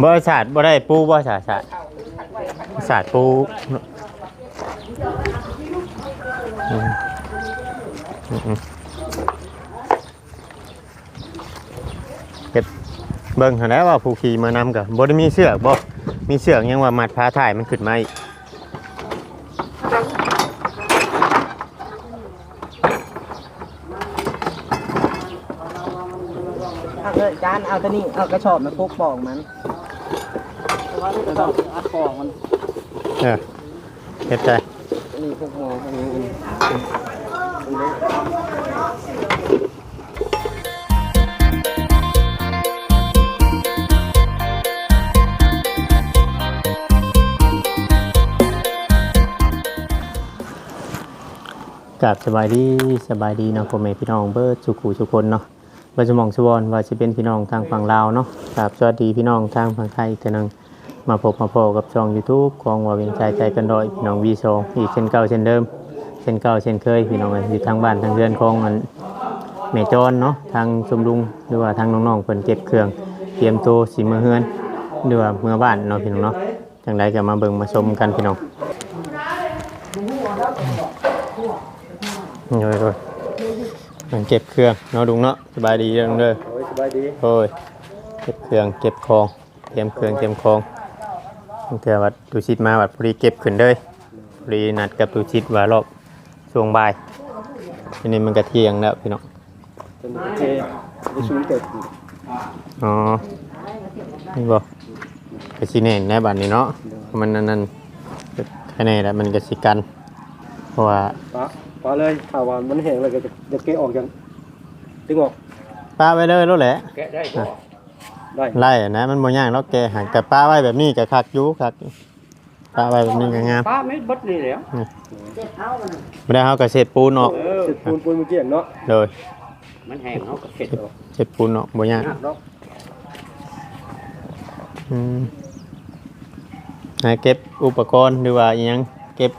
บ่ศาสตร์บ่ได้ปูบร์ศาสตร์ศาสตร์ปูเฮ็ดเบิ่งหั่นแหล้วว่าผู้ขี่มานำก็บ่ได้มีเสือกบ่มีเสือกยังว่ามัดพาถ่ายมันขึ้นมาอีกเอาเลยจานเอาตัวนี้เอากระสอบมาพกปองมัน กระสอบอัดขอมันเออเฮ็ดใจนนี้พกหมออันนี้กับสบายดีสบายดีเนาะพ่อแม่พี่น้องเบิดสุขุสุคนเนาะเบิดสมองสวอนว่าสิเป็นพี่น้องทางฝั่งลาวเนาะกับสวัสดีพี่น้องทางฝั่งไทยอีกเทื่อนึง มาพบมาพอกับช่อง YouTube ของว่าเวียงใจใจกันดอยพี่น้องวีโซอีกเช่นเก่าเช่นเดิม เช่นเก่าเช่นเคยพี่น้องเอ้ยอยู่ทางบ้านทางเรือนของมันแม่จอนเนาะทางชมลุงหรือว่าทางน้องๆเพิ่นเก็บเครื่องเตรียมตัวสิมือเฮือนหรือว่าเมื่อบ้านเนาะพี่น้องเนาะจังไดก็มาเบิ่งมาชมกันพี่น้องโดยโดยมันเก็บเครื่องเนาะดุงเนาะสบายดีเรื่องเด้อโอ้ยสบายดีโอ้ยเก็บเครื่องเก็บของเตรียมเครื่องเตรียมของ ตั้งแต่วัดตูชิดมาวัดพอดีเก็บขึ้นเลยพอดีนัดกับตูชิดว่ารอบช่วงบ่ายทีนี้มันก็เที่ยงแล้วพี่น้องเป็นโอเคไปชูเต็ดอ๋อนี่บอกระชิเน่นแน่บัดนี้เนาะมันนั่นนั่นแค่นี้แหละมันกระชิกัน เพราะว่าปะปะเลยถ้าว่ามันแห้งเลยก็จะจะเกะออกยังดึงออกป้าไว้เลยรู้แหละแกะได้ ได้ไล่อะนะมันบ่ย่างแล้วแกหันแต่ป้าไว้แบบนี้ก็คักอยู่คักอยู่ป้าไว้แบบนี้ก็งามป้าไม่บดนี่แล้วบ่ได้เฮาก็เสร็จปูนออกเออสิปูนปูนเมื่อกี้เนาะโดยมันแห้งเนาะก็เข็ดออกเสร็จปูนออกบ่ย่างเนาะอืมหาเก็บอุปกรณ์หรือว่าอิหยังเก็บ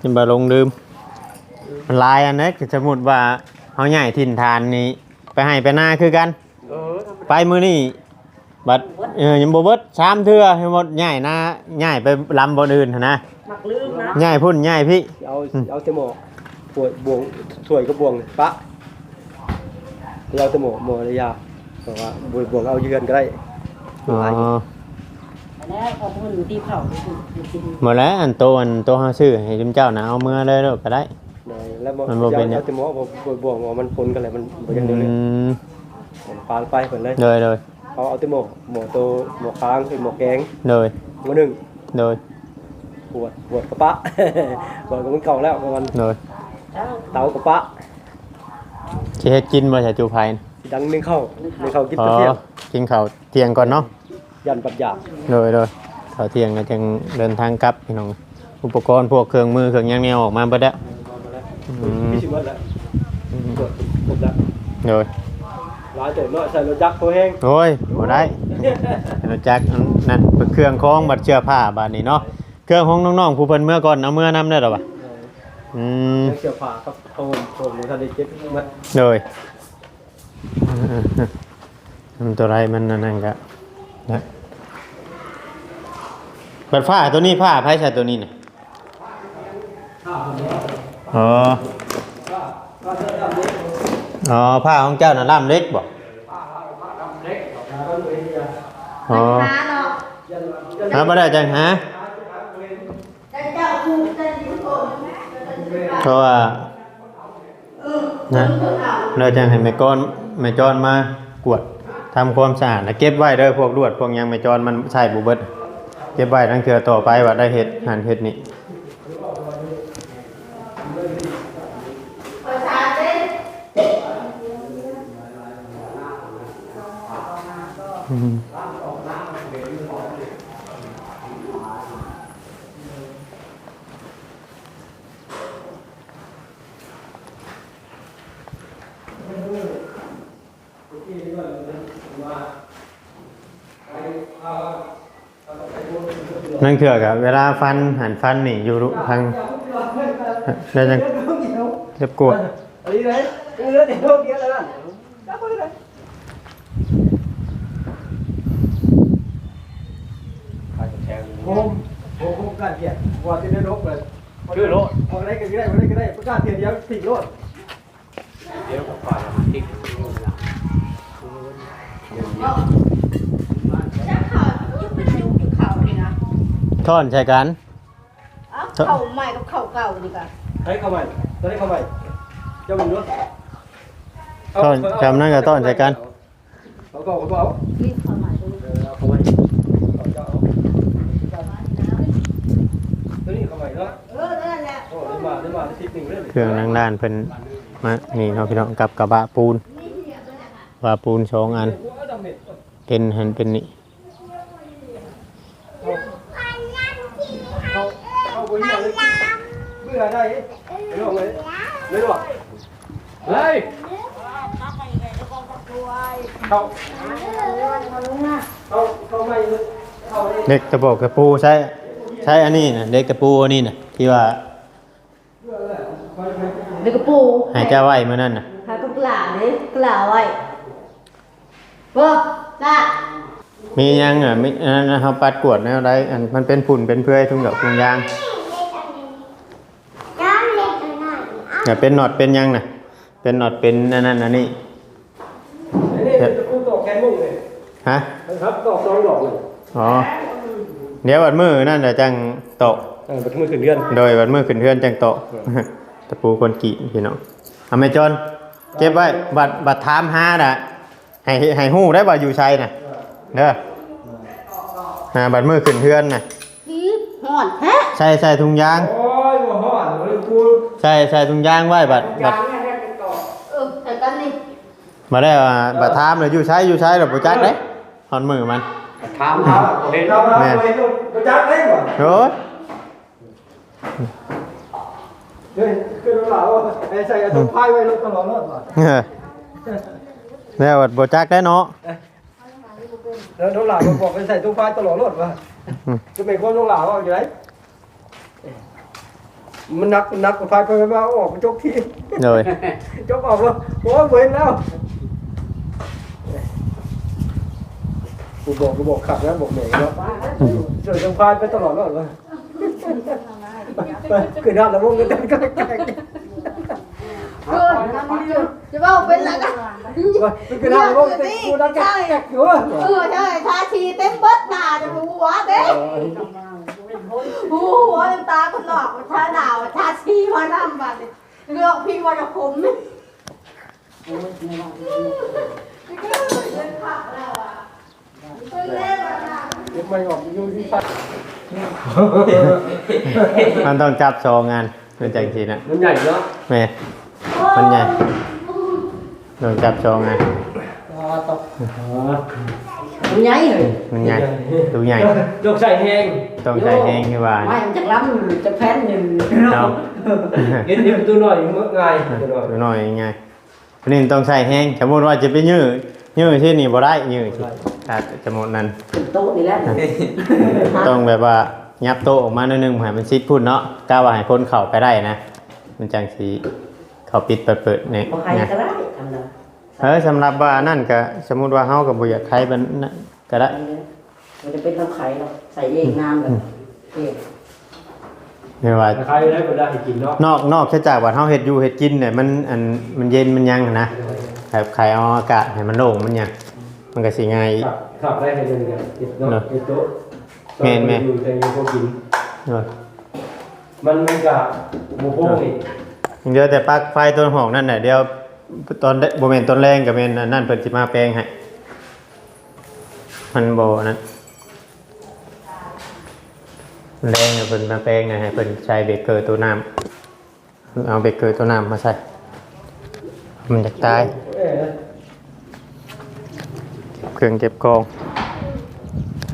จินบ่ลงลืมมันหลายอันนะคือสมมุติว่าเฮาย้ายถิ่นฐานนี้ไปให้ไปหน้าคือกันเออ ไปมื้อนี้บัดเออยังบ่เบิดสามเทื่อให้หมดย้ายหน้าย้ายไปลำบ่อนอื่นหั้นนะหมักลืมนะย้ายพุ่นย้ายพี่เอาเอาแต่หมอปวดบวงถ้วยก็บวงปะเอาแต่หมอหมอระยาเพราะว่าบวงบวงเอาเยือนก็ได้อ๋อแล้วเอาเงินตีเผากินหมดแล้วอันโตอันโตเฮาซื้อให้จุมเจ้านะเอาเมื่อเลยแล้วก็ได้แล้วมันบ่เป็นเนี่ยเอาแต่หมอบวงบวงหมอมันปนกันเลยมันบ่ยังอืเดียวเลยมผม ปาไปเพิ่นเลยโดยโดยเขาเอาแต่หมอหมอโตหมอค้างเป็นหมอแกงโดยหมอหนึ่งโดยปวดปวดกระปะ ปวดก็มันเก่าแล้วประมาณโดยเตากระปะสิเฮ็ดกินบ่ใช่จูไผน่ะสิดังนึ่งเข้านึ่งเข้ากินอ๋อตะเทียมกินข้าวเที่ยงก่อนเนาะยันปัดหยาบโดยโดยข้าวเที่ยงก็จังเดินทางกลับพี่น้องอุปกรณ์พวกเครื่องมือเครื่องหยังแนวออกมาเบิดแล้วอืม พี่ชิมว่าแล้วปวดปวดแล้วโดยร้ายเติมเนาะใส่รถจักรตัวแห้งโอ้ยบ่ได้รู้จักอันนั่นเป็นเครื่องของบัดเสื้อผ้าบาดนี้เนาะเครื่องของน้องๆผู้เพิ่นเมื่อก่อนเอาเมื่อนํได้หรอวะอืมเสื้อผ้ากับโทนโทนมันทันได้เก็บมาเลยมันตัวไรมันนั่นก็นะเปิดผ้าตัวนี้ผ้าไพ่ใช่ตัวนี้น่ะอ๋อ อ๋อผ้าของเจ้าน่ะล่ามเล็กบ่อ๋อหาบ่ได้จังฮะเพราะว่านะเราจะให้แม่ก้อนแม่จอนมากวดทำความสะอาดแล้วเก็บไว้เด้อพวกลวดพวกหยังแม่จอนมันใช่บุเบิดเก็บไว้ทั้งเทื่อต่อไปว่าได้เฮ็ดหันเฮ็ดนี่ นั่นคือกับเวลาฟันหันฟันนี่อยู่ทางแล้วจังเรียบกวดอันนี้เลยเออเดี๋ยวเดี๋ยวแล้วจับไปเลย ประกาศเกียรติว่าจะได้รบเลย ชื่อโลด เอาอะไรก็ได้เอาอะไรก็ได้ประ สี่ลูกเดี๋ยวกจะข่ายุบเป็นยุบอยู่เขานี่นะท่อนใช่กันเอ้าเข่าใหม่กับเข่าเก่านี่กันให้เข้าใหม่ตอนนี้เข้าใหม่เจ้ามึงรถท่อนจำนั่นกับท่อนใช่กันเอาก็เอาก็เอา รีบเขาใหม่ดูเออเอาเข้าใหม่เอาเจ้าเอาตัวนี้เข้าใหม่เนาะ เออนั่นแหละ โอ้ได้มาได้มาทิศหนึ่ง เครื่องนั่งด้านเพิ่นมานี่เนาะพี่น้องกับกระบะปูนกระบะปูนสองอัน เป็นหันเป็นนี่เบื่อได้ไม่รู้เลยไม่รู้เฮ้ยเขาเขาเขาไม่เขาเด็กตะโบกตะปูใช้ใช้อันนี้นะเด็กตะปูอันนี้นะที่ว่า เด็กกระปูให้เจ้าไว้เมื่อนั้นนะหากับกล่าเลยกล่าไว้เบิ่งน่ะมียังอะมีอันนั้นนะครับปัดกวดแนวใดอันมันเป็นผุ่นเป็นเพื่อยทุ่งดอกทุ่งยางอย่าเป็นหนอดเป็นยังนะเป็นหนอดเป็นอันนั้นอันนี้นี่จะพูดต่อแกนมุ่งเลยฮะครับต่อสองดอกเลยอ๋อเดี๋ยววัดมือนั่นจะจังโตะเออเป็นมือขึ้นเดือน โดยวัดมือขึ้นเทือนจังโตะ ตะปูคนกี่พี่น้องอเมจอนเก็บไว้บัตรบัตรถามหาน่ะให้ให้ฮู้ได้ว่าอยู่ชัยน่ะเด้ออ่าบัตรมือขึ้นเทือนน่ะพีบห่อนแฮะใส่ใส่ถุงยาง โอ้ยหัวห่อนเลยกูใส่ใส่ถุงยางไว้บัตรบัตรเออแต่กันนี่มาได้ว่าบัตรถามเลยอยู่ใช้อยู่ใช้หรือบ่จักเด้ฮอนมือมันถามถามเห็นทำอะไรไปดูประจักษ์ได้ก่อนโอ้ย เฮ้ยคือเราไอ้ใส่กระตุ้นพายไว้รถตลอดรถว่ะเออแล้วบัตรบ่จักได้เนาะแล้วน้องหลานบอกไปใส่ตุ้งพายตลอดรถว่ะจะเป็นคนน้องหลานว่าอยู่ไหนมันนักนักพายไปมาออกจกทีโดยจกออกแล้วโอ้ยเว้นแล้วกูบอกกูบอกขับนะบอกเหนื่อยแล้วเจอตุ้งพายไปตลอดรถว่ะ คือหน้าละวงกันกันกันกันเออจะว่าเป็นอะไรกันคือหน้าละวงกันกูนั่งแกะอยู่เออใช่ทาชีเต็มเบิดหน้าจะดูหัวเด้หูหัวตาคนหลอกชาดาวชาชีมานำบัดเลือกพี่วันจะคมนี่เล่นแบบนั้นไม่ออกอยู่ที่ไฟ มันต้องจับโชว์งานเป็นจังซี่น่ะมันใหญ่เนาะแม่มันใหญ่ต้องจับโชว์งานตกมันใหญ่เลยมันใหญ่ตัวใหญ่ยกใส่แห้งต้องใช้แห้งคือว่าไม่มันจะล้ำจะแพ้นหนึ่งเอาเห็นเห็นตัวหน่อยเมื่อไงตัวหน่อยตัวน้อยง่ายอันนี้ต้องใส่แห้งสมมติว่าจะไปยื้อ ยื้อที่นี่บ่ได้ยื้อที่ถ้าสมมตินั้นโต๊ะนี่แหละต้องแบบว่ายับโต๊ะออกมาหนิดนึงให้มันซิดพุ่นเนาะกล้าว่าให้คนเข้าไปได้นะ มันจังสีเขาปิดเปิดเปิดเนี่ยพอใครนะก็ได้ทำเลยเออสำหรับว่านั่นก็สมมุติว่าเฮากับบ่อยากใครมันนั่นก็ได้มันจะเป็นน้ำไข่หรอกใส่เองน้ำแบบเองไม่ว่าใครได้ก็ได้กินเนาะนอกนอกจากว่าเฮาเฮ็ดอยู่เฮ็ดกินเนี่ยมันอันมันเย็นมันยังนะ แบบใครเอาอากาศให้มันโล่งมันยังมันก็สิง่าย ขับขับได้ให้ยังไงติดเนาะติดโต๊ะอยู่แต่ยังพอกิน เออมันมันกับหมูโป้งอีกเดี๋ยวแต่ปลั๊กไฟต้นหอกนั่นน่ะเดี๋ยวตอนบ่แม่นต้นแรงก็แม่นอันนั่นเพิ่นสิมาแปลงให้มันบ่นั่นแรงน่ะเพิ่นมาแปลงให้เพิ่นใช้เบรกเกอร์ตัวน้ำเอาเบรกเกอร์ตัวน้ำมาใส่มันจะตายเออ เครื่องเก็บกอง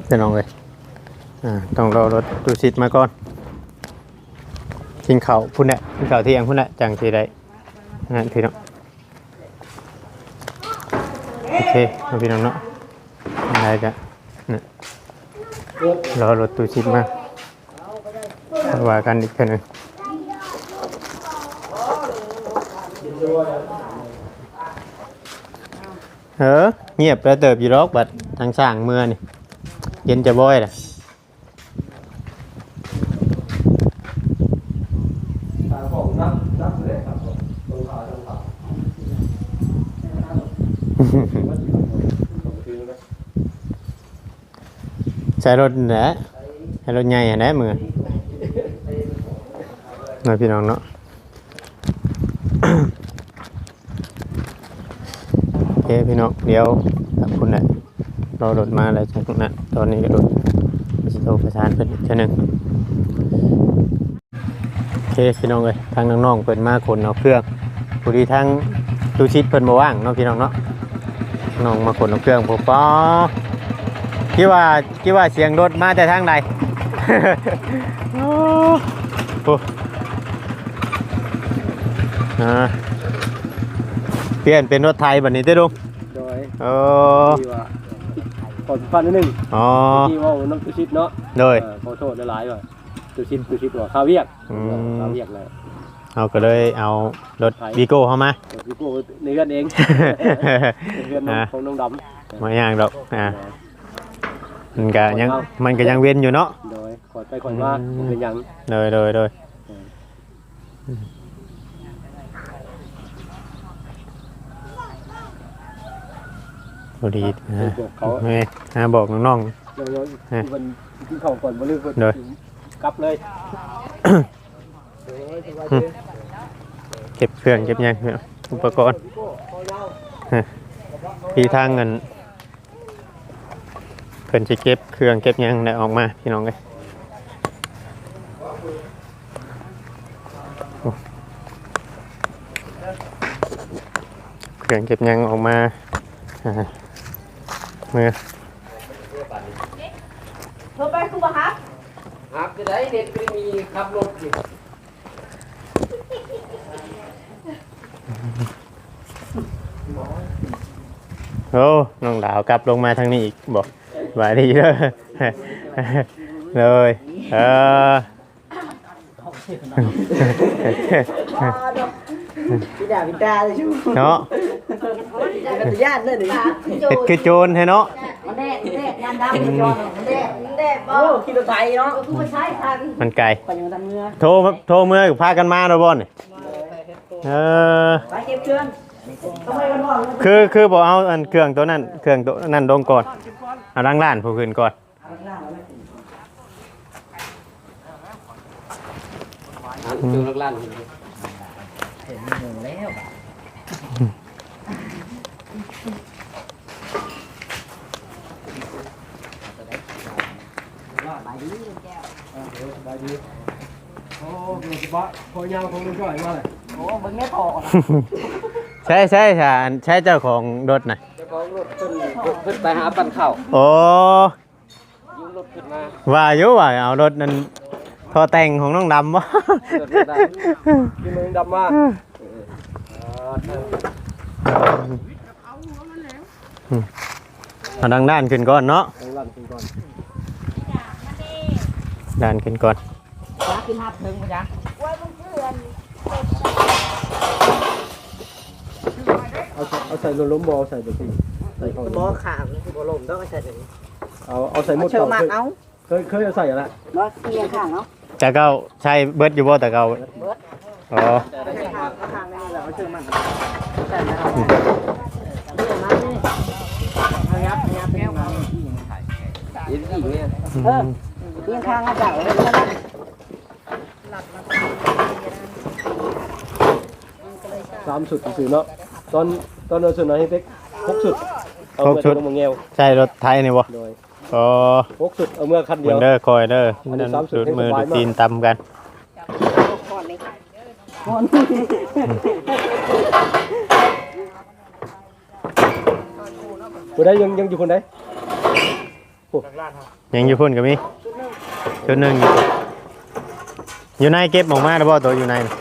เดี๋ยวน้องเลยอ่าต้องรอรถดูซิดมาก่อนกินข้าวพุ่นแหละกินข้าวเที่ยงพุ่นแหละจังสีได้นั่นพี่น้องโอเคเอาพี่น้องเนาะอะไรกันนะรอรถตูชิดมาว่ากันอีกเทื่อหนึง เออเงียบแล้วเติบอยู่รอกบัดทางสร้างเมือนี่เย็นจะบ่อยล่ะใช้รถนะใช้รถใหญ่นะมือหน่อยพี่น้องเนาะ พี่น้องเดี๋ยวขอบคุณแหละรอรถมาแล้วจากนั้นตอนนี้ก็รถสิโทรประสานเพิ่นอีกเทื่อหนึงโอเคพี่น้องเอ้ยทางน้องๆเพิ่นมาคนเอาเครื่องผู้ดีทางตูชิดเพิ่นบ่ว่างเนาะพี่น้องเนาะน้องมาคนเอาเครื่องบ่ป๊อคิดว่าคิดว่าเสียงรถมาแต่ทางใดโอ้โหอ่าเปลี่ยนเป็นรถไทยแบัดนี้เด้อลุง ยโอ้ที่ว่าขอฟันนิดนึงอ๋อที่ว่าน้ำตุชิดเนาะโดยเออขอโทษหลายๆว่าตุชิดตุชิดว่าข้าวเวียกอืม ข้าวเวียกเลยเอาก็เลยเอารถวีโก้เข้ามาเดี๋ยวพี่โก้ในเรือนเอง ในเรือนน้องอ่าของน้องดำมาอย่างดอกอ่ามันก็ยังมันก็ยังเว้นอยู่เนาะ โดยขอไปขอมาอืม เป็นหยังเลยเลยเลย อดีนะบอกเขาแม่อ่าบอกน้องเดี๋ยวฮะๆมันกินข้าวก่อนบ่ลืมเพิ่นโดยกลับเลยๆเก็บเครื่องเก็บหยังเนี่ยอุปกรณ์ฮะพี่ทางเงินเพิ่นจะเก็บเครื่องเก็บหยังได้ออกมาพี่น้องเลยโอ้เครื่องเก็บหยังออกมาอ่า เมื่อเธอไปคือบ่ฮักครับจะได้เด็กไม่มีขับรถอยู่โอ้น้องดาวกลับลงมาทางนี้อีกบอกบายดีเลยเลยเออพี่ดาพี่ตาเลยชูเนาะ พี่ญาติเลยดิตาโจคือโจรให้เนาะมันแน่แน่ยานดำมันย้อนมันแน่แดดบ่โอ้ขี่รถไถเนาะก็คือบ่ใช้ทันมันไกลไปยังทำเนื้อโทรมาโทรเมื่อพากันมาเราบ่นี่เออไปเก็บเครื่องต้องไปกันก่อนคือคือบอกเอาอันเครื่องตัวนั้นเครื่องตัวนั้นลงก่อนเอาล้างล้านผู้คืนก่อนหันจูงลั่น โอ้เดี๋ยวสิบะพอยาวของลุงจ้อยมาเลยโอ้มึงไม่พอนะใช่ใช่ใช่ใช่เจ้าของรถน่ะเจ้าของรถขึ้นขึ้นไปหาปั่นข้าวโอ้ยุ่งรถขึ้นมาว่าอยู่ว่าเอารถนั้นพอแต่งของน้องดำวะรถได้กินมึงดำมาเอาดังด้านขึ้นก่อนเนาะทางลั่นขึ้นก่อนด้านขึ้นก่อน จ้าขึ้นหับถึงมั้ยจ๊ะเอาใส่เอาใส่ล้มๆบอใส่เดี๋ยวสิใส่เข้าบ่ขามบ่ลมต้องใส่ถึงเอาเอาใส่หมดเชื่อมากเอาเคยเคยเอาใส่อะไรบ่เคียงข้างเนาะแต่เก้าใช่เบิดอยู่บ่แต่เก้าอ๋อข้างข้างนี่แหละเชื่อมากใช่แล้วเชื่อมากนี่เอายับยับเป็นมาเย็นอีกเนี่ยเออเคียงข้างอาจารย์เลยนะ สามสุดสื่อเนาะตอนตอนเราสุดนะให้เป๊กหกสุดเอาเมื่อตรงมงเงวใช่รถไทยนี่บ่โดยอ๋อหกสุดเอาเมื่อคันเดีเวิยนว เดอร์คอยเดอร์อันนี้นั่นสามสุดดูดมือให้สบายดูดตีนตำกันก่อนเลยก่อนคนใดยังยังอยู่คนใดยังอยู่พุ่นกับมีชุดหนึ่งอยู่อยู่ในเก็บออกมาแล้วบ่ตัวอยู่ในน่ะ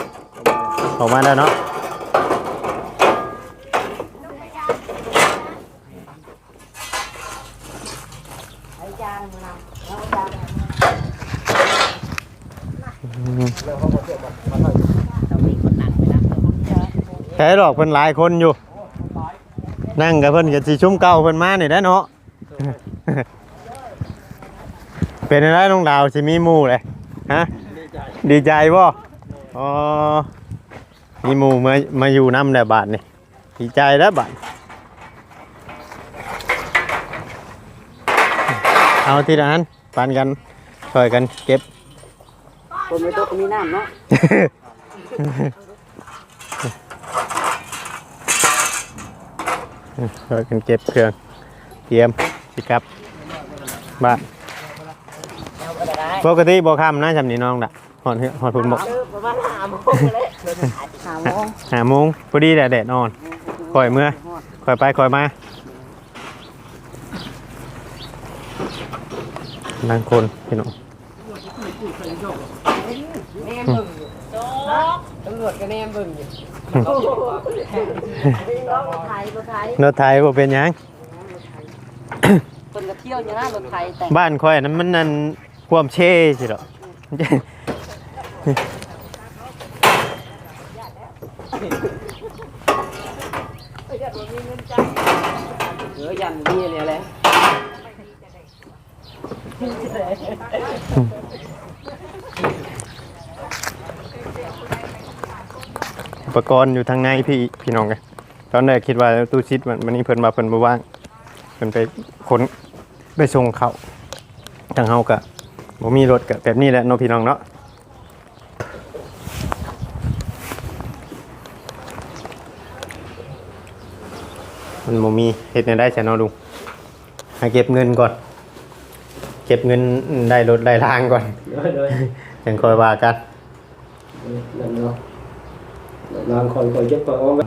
ออกมาแล้วเนาะ ไอ้จานมึงนำเอาจาน ใช่หรอกเพิ่นหลายคนอยู่ นั่งกับเพิ่นกับสิชุ่มเก่าเพิ่นมานี่ได้อเนาะ เป็นอะไรน้องดาวสิมีหมู่เลยฮะ ดีใจบ่อ๋อมีหมู่มามาอยู่น้ำแล้วบาทนี่ดีใจแล้วบาทเอาทีละอันปันกันช่วยกันเก็บคนไม่ต้องมีน้ำเนาะ ช่วยกันเก็บเครื่องเตรียมสิกลับบ้านปกติบ่ค่ำนะจำนี่น้องดะหอดเหือหอดพุ่นบอกประมาณห้าโมงเลยห้าโมงหาโมงพอดีแดดแดดอ่อนคอยเมื่อคอยไปคอยมานั่งคนพี่น้อง แนมบึ้งตำรวจก็แนมบึ้งอยู่น้องรถไทยรถไทยรถไทยบ่เป็นหยัง คนก็เที่ยวอยู่นะรถไทยแต่งบ้านคอยนั้นมันนั่นความเช่สิหรอก เออยันนี่เนี่ยแหละ อุ ปกรณ์อยู่ทางในพี่พี่น้องกันตอนแรกคิดว่าตู้ชิดมันมันนี่เพิ่นมาเพิ่นบ่ว่างเพิ่นไปขนไปส่งเขาทางเฮากะบ่มีรถกะแบบนี้แหละเนาะพี่น้องเนาะมันบ่มีเฮ็ดในได้ใช่เนาะลุงให้เก็บเงินก่อน เก็บเงินได้รถได้ทางก่อนเลยเลยจังค่อยว่ากัน นั่นเนาะนางคอยคอยเก็บตัวเอาไว้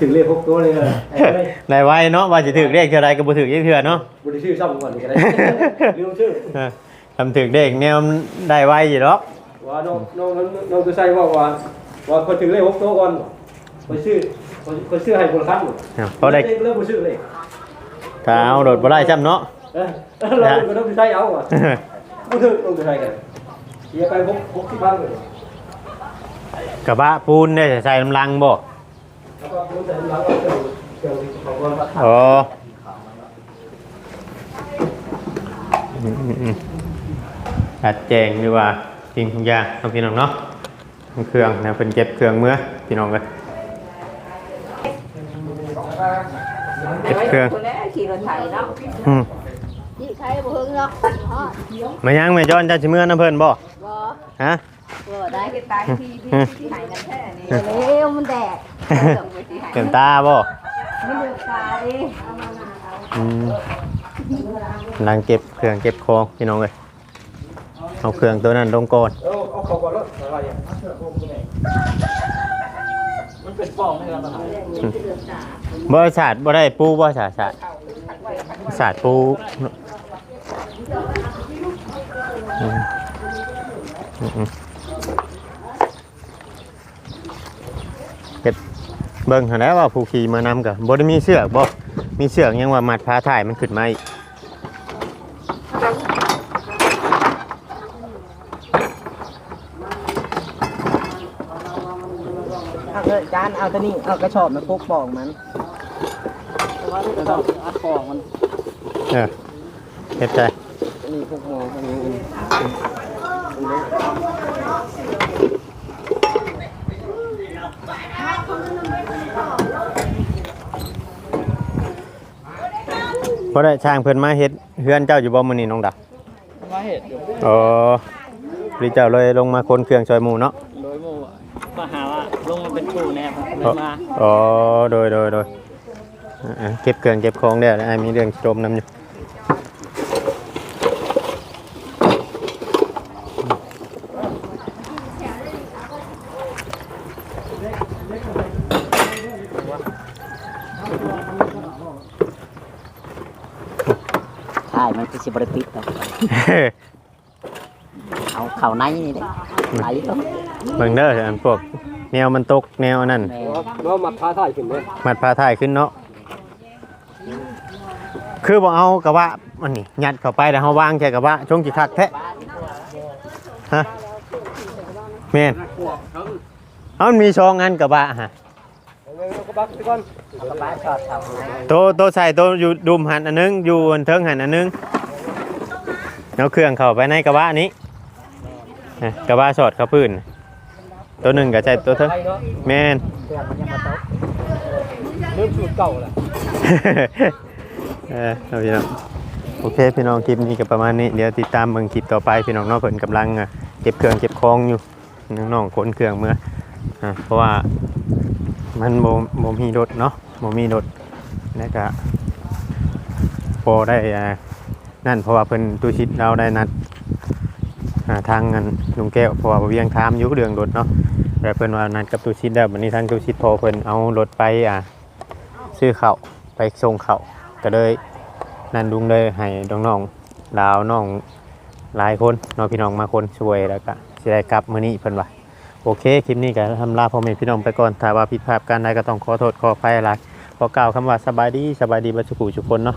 ถึงเลขหกตัวเลยอะไอ้เลยได้ไว้เนาะว่าสิถึกเลขเท่าไรก็บ่ถึกอีกเทื่อเนาะบริชื่อซ้ำก่อนก็ได้ลืมชื่อเออทำถึกเลขแนวมันได้ไว้อยู่ดอกว่าน้องน้องน้องตัวใส่ว่าว่าว่าคนถึงเลขหกตัวก่อนคนชื่อคนชื่อให้คนละครั้งครับเพราะได้เริ่มชื่อเลยถ้าเอาโดดบ่ได้ซ้ำเนาะเออเราก็ต้องใส่เอาอะบ่ถึงต้องใส่กันเสียไปหกหกสิบพันเลย กระบะปูนได้ใส่น้ำลังบ่แล้วก็รู้แต่หลังเราเจอเจอของคนมาขายอ๋ออืมอืมอืมชัดแจงดีว่าจริงทุกอย่างต้องพี่น้องเนาะเครื่องนะเป็นเก็บเครื่องเมื่อพี่น้องเลยเก็บเครื่องคนแรกขี่รถไทยเนาะอืมนี่ใครบ่เฮิงเนาะฮอดมายังแม่ย้อนเจ้าสิเมื่อน้ำเพิ่นบ่บ่ฮะ บ่ได้ไปตายที่ที่ที่ไหนนั่นแท้นี่เร็วมันแดดเต็มตาบ่มันเดือดตาดิอืมกำลังเก็บเครื่องเก็บของพี่น้องเลยเอาเครื่องตัวนั้นลงก่อนเอาเอาเขาก่อนแล้วอะไรอะมันเป็นฟองเลยครับบริษัทบ่ได้ปูบริษัทศาสตร์ศาสตร์ปูอืมอืมอืม เก็บเบิ่งเท่าแล้วว่าผู้ขี่มานำกับบ่ได้มีเสือกบ่มีเสือกยังว่ามัดพาถ่ายมันขึ้นมาอีกเอาเลยจานเอาตัวนี้เอากระชอบมาพกปองมันกระชอบอัดปองมันเออเฮ็ดใจนี่พวกมองพวกนี้ บ่ได้ช่างเพิ่นมาเฮ็ดเฮือนเจ้าอยู่บ่มื้อนี้น้องดามาเห็ดอยู่อ๋อพระเจ้าเลยลงมาคนเครื่องซอยหมูเนาะโดยโมมาหาว่าลงมาเป็นครูแน่ครับเลยมาอ๋อโดยโดยโดยอ่าๆเก็บเครื่องเก็บของได้ไอ้ายมีเรื่องจมน้ำอยู่ ใช่มันคือ สิบริปิดเอาเข่าในนี่เลยไหลต้องเบิ่งเด้ออันพวกแนวมันตกแนวอันนั้นแม่น้องมาท้าทายขึ้นเลยมัดพาถ่ายขึ้นเนาะ คือบ่เอากระบะมันนี่ยัดเข้าไปแล้วเฮาวางใส่กระบะช่วงจิคักแท้ฮะแม่นเอามันมีช่องอันกระบะฮะก็บักไปก่อนกระบะชอดเขาโตโตใส่โตอยู่ดุมหันอันนึงอยู่อันเทิงหันอันนึง เอาเครื่องเข้าไปในกระบะนี้อะกระบะสอดเข้าพื้น ตัวหนึ่งก็ใส่ตัวเทิงไปเนาะแม่นเพื่อนมันยังมาตกเริ่มสูตรเก่าแหละเออเอาพี่น้องโอเคพี่น้องคลิปนี้ก็ประมาณนี้เดี๋ยวติดตามเบิ่งคลิปต่อไปพี่น้องเนาะเพิ่นกำลังอะเก็บเครื่องเก็บของอยู่น้องๆขนเครื่องเมื่ออ่าเพราะว่ามันบ่บ่มีรถเนาะบ่มีรถแล้วก็พอได้อ่า นั่นเพราะว่าเพิ่นตุชิดเราได้นัดทางเงินลุงแก้วเพราะว่าเวียงถามยู่เรืองรถเนาะแต่เพิ่นว่านัดกับตุชิดแล้ววันนี้ทางตุชิดพอเพิ่นเอารถไปอ่าซื้อเข้าไปส่งเข้าก็เลยนั่นลุงเลยให้น้องๆลาวน้องหลายคนน้องพี่น้องมาคนช่วยแล้วก็สิได้กลับมื้อนี้เพิ่นว่าโอเคคลิปนี้ก็ทำลาพ่อแม่พี่น้องไปก่อนถ้าว่าผิดพลาดการใดก็ต้องขอโทษขออภัยหลายขอกล่าวคำว่าสบายดีสบายดีบัสุขุทุกคนเนาะ